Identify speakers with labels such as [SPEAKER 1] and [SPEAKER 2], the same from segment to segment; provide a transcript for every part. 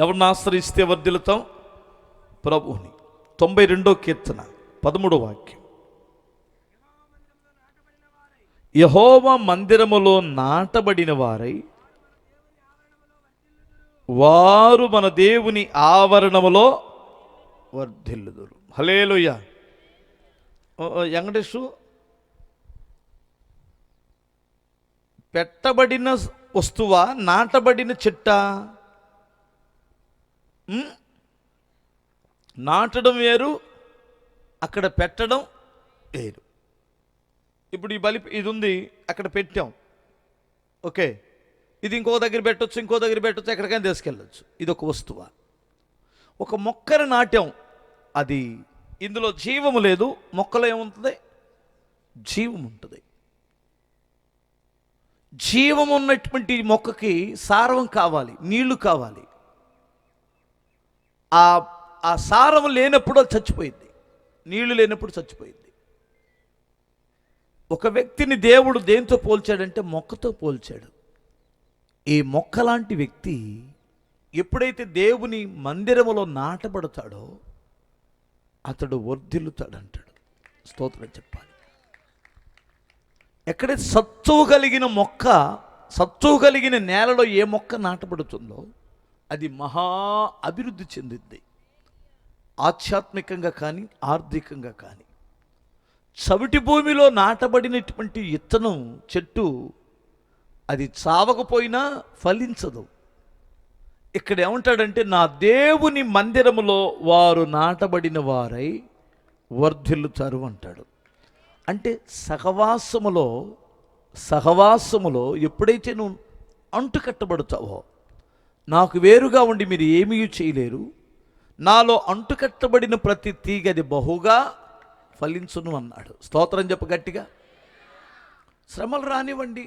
[SPEAKER 1] ఎవరిని ఆశ్రయిస్తే వర్ధిల్లుతాం ప్రభువుని. తొంభై రెండో కీర్తన పదమూడో వాక్యం. యహోవ మందిరములో నాటబడిన వారై వారు మన దేవుని ఆవరణములో వర్ధిల్లుదురు. హలేలుయ్య వెంకటేశు పెట్టబడిన వస్తువా నాటబడిన చెట్టా? నాటడం వేరు అక్కడ పెట్టడం వేరు. ఇప్పుడు ఈ బలి ఇది ఉంది అక్కడ పెట్టాం. ఓకే? ఇది ఇంకో దగ్గర పెట్టొచ్చు ఇంకో దగ్గర పెట్టొచ్చు ఎక్కడికైనా తీసుకెళ్ళొచ్చు. ఇది ఒక వస్తువా? ఒక మొక్కను నాట్యం అది ఇందులో జీవము లేదు మొక్కలో ఏముంటుంది? జీవం ఉంటుంది జీవం ఉన్నటువంటి మొక్కకి సారవం కావాలి నీళ్ళు కావాలి. ఆ ఆ సారం లేనప్పుడు అది చచ్చిపోయింది. నీళ్ళు లేనప్పుడు చచ్చిపోయింది. ఒక వ్యక్తిని దేవుడు దేంతో పోల్చాడంటే మొక్కతో పోల్చాడు. ఈ మొక్క లాంటి వ్యక్తి ఎప్పుడైతే దేవుని మందిరములో నాటబడతాడో అతడు వర్ధిల్లుతాడంటాడు. స్తోత్రం చెప్పాలి. ఎక్కడైతే సత్తువు కలిగిన మొక్క సత్తువు కలిగిన నేలలో ఏ మొక్క నాటబడుతుందో అది మహా అభివృద్ధి చెందింది. ఆధ్యాత్మికంగా కానీ ఆర్థికంగా కానీ. చవిటి భూమిలో నాటబడినటువంటి ఇత్తనం చెట్టు అది చావకపోయినా ఫలించదు. ఇక్కడ ఏమంటాడంటే నా దేవుని మందిరములో వారు నాటబడిన వారై వర్ధిల్లుతారు అంటాడు. అంటే సహవాసములో సహవాసములో ఎప్పుడైతే నువ్వు అంటు కట్టబడతావో నాకు వేరుగా ఉండి మీరు ఏమీ చేయలేరు. నాలో అంటుకట్టబడిన ప్రతి తీగది బహుగా ఫలించును అన్నాడు. స్తోత్రం చెప్ప గట్టిగా. శ్రమలు రానివ్వండి.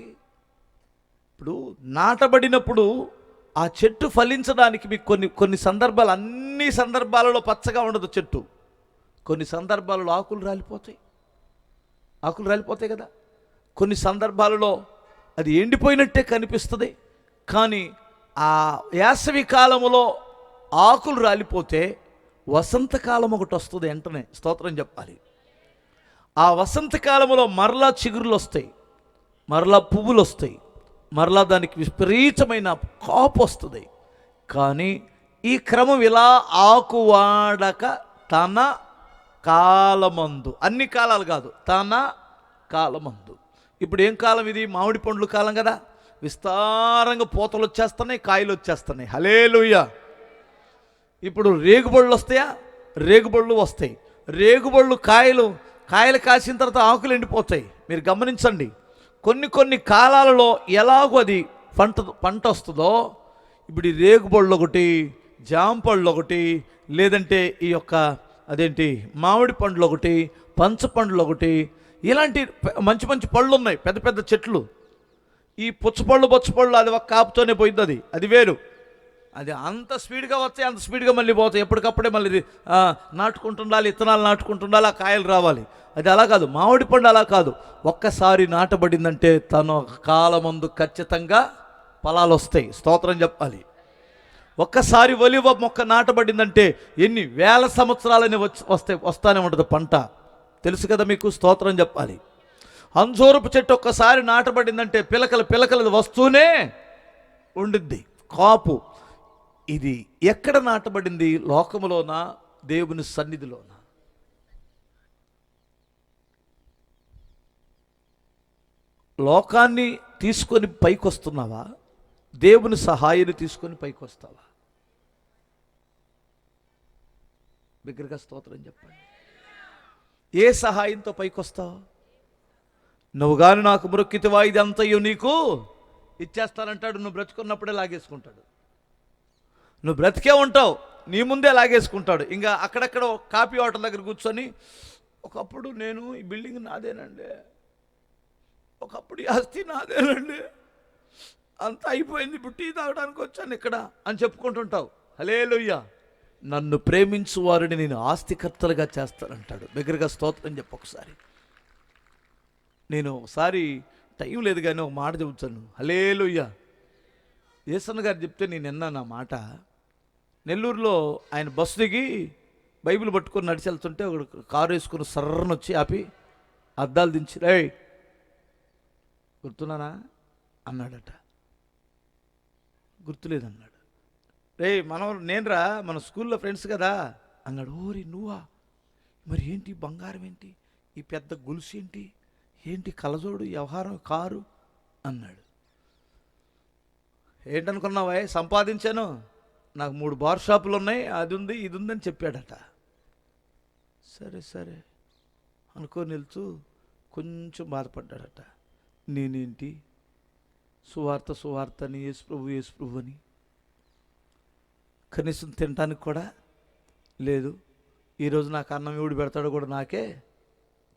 [SPEAKER 1] ఇప్పుడు నాటబడినప్పుడు ఆ చెట్టు ఫలించడానికి మీకు కొన్ని కొన్ని సందర్భాలు అన్ని సందర్భాలలో పచ్చగా ఉండదు చెట్టు. కొన్ని సందర్భాలలో ఆకులు రాలిపోతాయి. ఆకులు రాలిపోతాయి కదా. కొన్ని సందర్భాలలో అది ఎండిపోయినట్టే కనిపిస్తుంది. కానీ ఆ వేసవి కాలములో ఆకులు రాలిపోతే వసంతకాలం ఒకటి వస్తుంది వెంటనే స్తోత్రం చెప్పాలి. ఆ వసంతకాలంలో మరలా చిగురులు వస్తాయి మరలా పువ్వులు వస్తాయి మరలా దానికి విపరీతమైన కాపు వస్తుంది. కానీ ఈ క్రమం ఇలా ఆకు వాడక తన కాలమందు అన్ని కాలాలు కాదు తన కాలమందు. ఇప్పుడు ఏం కాలం ఇది? మామిడి పండ్లు కాలం కదా. విస్తారంగా పూతలు వచ్చేస్తున్నాయి కాయలు వచ్చేస్తున్నాయి. హలేలుయ్య ఇప్పుడు రేగుబళ్ళు వస్తాయా? రేగుబళ్ళు వస్తాయి. రేగుబళ్ళు కాయలు కాయలు కాసిన తర్వాత ఆకులు ఎండిపోతాయి. మీరు గమనించండి. కొన్ని కొన్ని కాలాలలో ఎలాగో అది పంట పంట వస్తుందో ఇప్పుడు ఈ రేగుబళ్ళు ఒకటి జాంపళ్ళు ఒకటి లేదంటే ఈ యొక్క అదేంటి మామిడి పండ్లు ఒకటి పంచ పండ్లు ఒకటి ఇలాంటి మంచి మంచి పళ్ళు ఉన్నాయి పెద్ద పెద్ద చెట్లు. ఈ పుచ్చపళ్ళు బొచ్చపళ్ళు అది ఒక కాపుతోనే పోయింది అది అది వేరు. అది అంత స్పీడ్గా వస్తాయి అంత స్పీడ్గా మళ్ళీ పోతాయి. ఎప్పటికప్పుడే మళ్ళీ నాటుకుంటుండాలి ఇత్తనాలు నాటుకుంటుండాలి ఆ కాయలు రావాలి. అది అలా కాదు మామిడి పండు అలా కాదు. ఒక్కసారి నాటబడిందంటే తన కాలమందు ఖచ్చితంగా ఫలాలు వస్తాయి. స్తోత్రం చెప్పాలి. ఒక్కసారి ఒలివ మొక్క నాటబడిందంటే ఎన్ని వేల సంవత్సరాలని వచ్చి వస్తే వస్తానే ఉంటుంది పంట. తెలుసు కదా మీకు స్తోత్రం చెప్పాలి. అంజూరపు చెట్టు ఒక్కసారి నాటబడిందంటే పిలకలు పిలకలు వస్తూనే ఉండిద్ది. కాపు ఇది ఎక్కడ నాటబడింది? లోకములోనా? దేవుని సన్నిధిలోనా? లోకాన్ని తీసుకొని పైకొస్తున్నావా? దేవుని సహాయాన్ని తీసుకొని పైకి వస్తావా బిగ్గరగా స్తోత్రం చెప్పండి. ఏ సహాయంతో పైకొస్తావు? నువ్వు కానీ నాకు మృక్కితివా ఇది అంతయ్యో నీకు? ఇచ్చేస్తానంటాడు నువ్వు బ్రతుకున్నప్పుడే లాగేసుకుంటాడు. నువ్వు బ్రతికే ఉంటావు నీ ముందే లాగేసుకుంటాడు. ఇంకా అక్కడక్కడ కాపీ హోటల్ దగ్గర కూర్చొని ఒకప్పుడు నేను ఈ బిల్డింగ్ నాదేనండి. ఒకప్పుడు ఈ ఆస్తి నాదేనండి. అంతా అయిపోయింది ఇప్పుడు టీ తాగడానికి వచ్చాను ఇక్కడ అని చెప్పుకుంటుంటావు. హలే నన్ను ప్రేమించు వారిని నేను ఆస్తికర్తలుగా చేస్తానంటాడు. దగ్గరగా స్తోత్రం చెప్పు ఒకసారి. నేను ఒకసారి టైం లేదు కానీ ఒక మాట చెబుతాను. హలే యేసన్న గారు చెప్తే నేను విన్నాను ఆ మాట. నెల్లూరులో ఆయన బస్సు దిగి బైబిల్ పట్టుకొని నడిచి వెళ్తుంటే ఒకడు కారు వేసుకుని సర్రన వచ్చి ఆపి అద్దాలు దించి రే గుర్తున్నానా? అన్నాడట. గుర్తులేదన్నాడు. రే మనం నేనురా మన స్కూల్లో ఫ్రెండ్స్ కదా. అన్నాడు. ఓరి నువ్వా? మరి ఏంటి? బంగారం ఏంటి? ఈ పెద్ద గొలుసు ఏంటి? ఏంటి కలజోడు వ్యవహారం కారు? అన్నాడు. ఏంటనుకున్నావా? సంపాదించాను. నాకు మూడు బార్ షాపులు ఉన్నాయి అది ఉంది ఇది ఉందని చెప్పాడట. సరే సరే. అనుకో నిలుచు. కొంచెం బాధపడ్డాడట. నేనేంటి? సువార్త సువార్త అని యేసుప్రభు యేసుప్రభు అని. కనీసం తినటానికి కూడా లేదు. ఈరోజు నాకు అన్నం ఎవడు పెడతాడో కూడా నాకే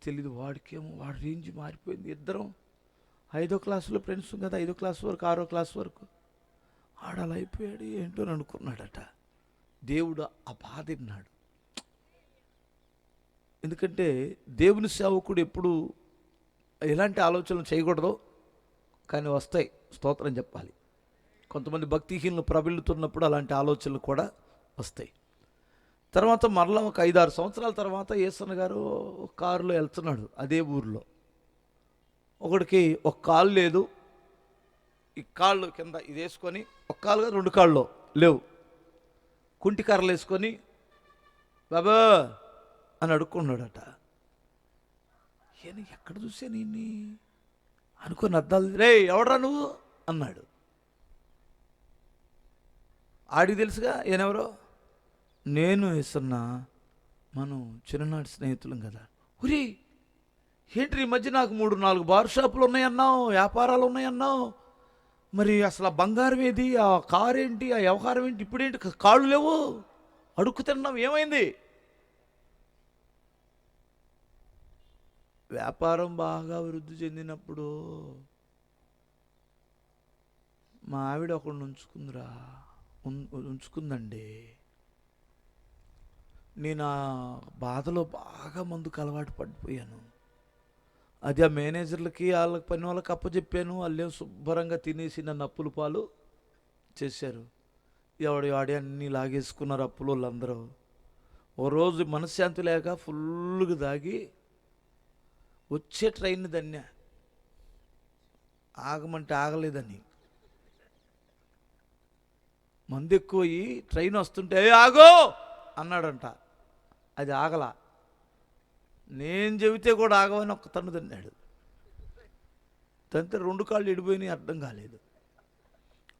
[SPEAKER 1] తెలీదు వాడికేమో వాడి రేంజ్ మారిపోయింది. ఇద్దరం ఐదో క్లాసులో ఫ్రెండ్స్ కదా ఐదో క్లాస్ వరకు ఆరో క్లాస్ వరకు. ఆడ అలా అయిపోయాడు ఏంటో అని అనుకున్నాడట. దేవుడు ఆ బాధ విన్నాడు. ఎందుకంటే దేవుని సేవకుడు ఎప్పుడు ఎలాంటి ఆలోచనలు చేయకూడదో కానీ వస్తాయి. స్తోత్రం చెప్పాలి. కొంతమంది భక్తిహీనులు ప్రబిల్లుతున్నప్పుడు అలాంటి ఆలోచనలు కూడా వస్తాయి. తర్వాత మరలా ఒక ఐదారు సంవత్సరాల తర్వాత ఏసన్న గారు ఒక కారులో వెళ్తున్నాడు అదే ఊరిలో. ఒకడికి ఒక కాలు లేదు. ఈ కాళ్ళు కింద ఇది వేసుకొని ఒక కాలుగా రెండు కాళ్ళు లేవు. కుంటి కర్రలు వేసుకొని బాబా అని అడుక్కున్నాడట. ఈయన ఎక్కడ చూసా నిన్ని? అనుకుని అద్దాలు రే ఎవడరా నువ్వు? అన్నాడు. ఆడికి తెలుసుగా ఈయనెవరో? నేను ఇస్తున్న మనం చిన్ననాటి స్నేహితులం కదా. ఉరి ఏంటి ఈ మధ్య నాకు మూడు నాలుగు బార్ షాపులు ఉన్నాయన్నావు వ్యాపారాలు ఉన్నాయన్నావు. మరి అసలు ఆ బంగారం ఏది ఆ కారు ఏంటి ఆ వ్యవహారం ఏంటి ఇప్పుడేంటి కాళ్ళు లేవు. అడుక్కు తిన్నాం ఏమైంది? వ్యాపారం బాగా వృద్ధి చెందినప్పుడు మా ఆవిడ ఒకడు ఉంచుకుందిరా ఉంచుకుందండి. నేను ఆ బాధలో బాగా మందుకు అలవాటు పడిపోయాను. అది ఆ మేనేజర్లకి వాళ్ళకి పని వాళ్ళకి అప్పచెప్పాను వాళ్ళేం శుభ్రంగా తినేసి నన్ను అప్పుల పాలు చేశారు. ఎవడి వాడి అన్నీ లాగేసుకున్నారు అప్పులు వాళ్ళందరూ. ఓ రోజు మనశ్శాంతి లేక ఫుల్గా దాగి వచ్చే ట్రైన్ దన్యా ఆగమంటే ఆగలేదని. మందు ఎక్కువ ట్రైన్ వస్తుంటే ఆగో! అన్నాడంట. అది ఆగలా. నేను చెబితే కూడా ఆగవని ఒక్క తన్ను తిన్నాడు. తంతే రెండు కాళ్ళు ఇడిపోయినాయి అర్థం కాలేదు.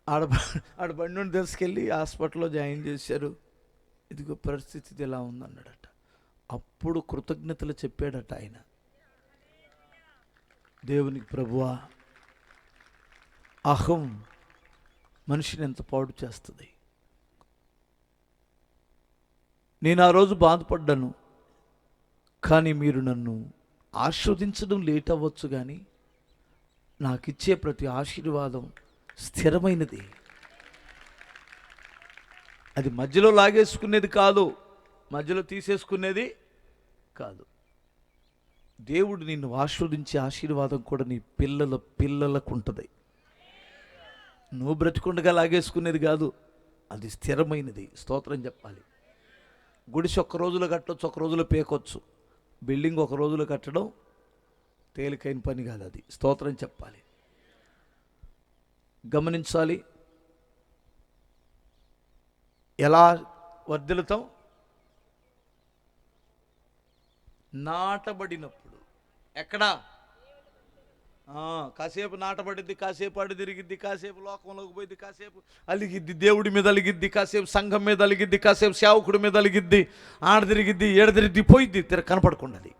[SPEAKER 1] ఆడ ఆడ బండి నుండి తీసుకెళ్ళి హాస్పిటల్లో జాయిన్ చేశారు. ఇదిగో పరిస్థితి ఇది ఎలా ఉందన్నాడట. అప్పుడు కృతజ్ఞతలు చెప్పాడట ఆయన. దేవునికి ప్రభువా అహం మనిషిని ఎంత పాడు చేస్తుంది? నేను ఆ రోజు బాధపడ్డాను. కానీ మీరు నన్ను ఆస్వాదించడం లేట్ అవ్వచ్చు కానీ నాకు ఇచ్చే ప్రతి ఆశీర్వాదం స్థిరమైనది. అది మధ్యలో లాగేసుకునేది కాదు మధ్యలో తీసేసుకునేది కాదు. దేవుడు నిన్ను ఆస్వాదించే ఆశీర్వాదం కూడా నీ పిల్లల పిల్లలకు ఉంటుంది. నువ్వు బ్రతికుండగా లాగేసుకునేది కాదు అది స్థిరమైనది. స్తోత్రం చెప్పాలి. గుడిసి ఒక్క రోజులో కట్టొచ్చు ఒక రోజులో పేకొచ్చు. బిల్డింగ్ ఒక రోజులో కట్టడం తేలికైన పని కాదు అది. స్తోత్రం చెప్పాలి. గమనించాలి. ఎలా వర్ధిల్లుతాం? నాటబడినప్పుడు. ఎక్కడా? కాసేపు నాటబడిద్ది కాసేపు అడు తిరిగిద్ది కాసేపు లోకంలోకి పోయిద్ది కాసేపు అలిగిద్ది దేవుడి మీద అలిగిద్ది కాసేపు సంఘం మీద అలిగిద్ది కాసేపు సేవకుడి మీద అలిగిద్ది ఆడ తిరిగిద్ది ఏడ పోయిద్ది తిర కనపడకుండాది.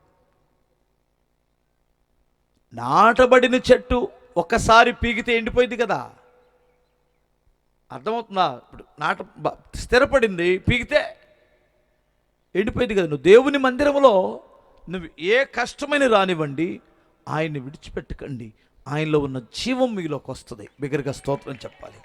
[SPEAKER 1] నాటబడిన చెట్టు ఒక్కసారి పీకితే ఎండిపోయింది కదా. అర్థమవుతుందా? ఇప్పుడు నాట స్థిరపడింది పీకితే ఎండిపోయింది కదా. నువ్వు దేవుని మందిరంలో నువ్వు ఏ కష్టమైన రానివ్వండి ఆయన్ని విడిచిపెట్టకండి. ఆయనలో ఉన్న జీవం మీలోకి వస్తుంది. బిగ్గరగా స్తోత్రం చెప్పాలి.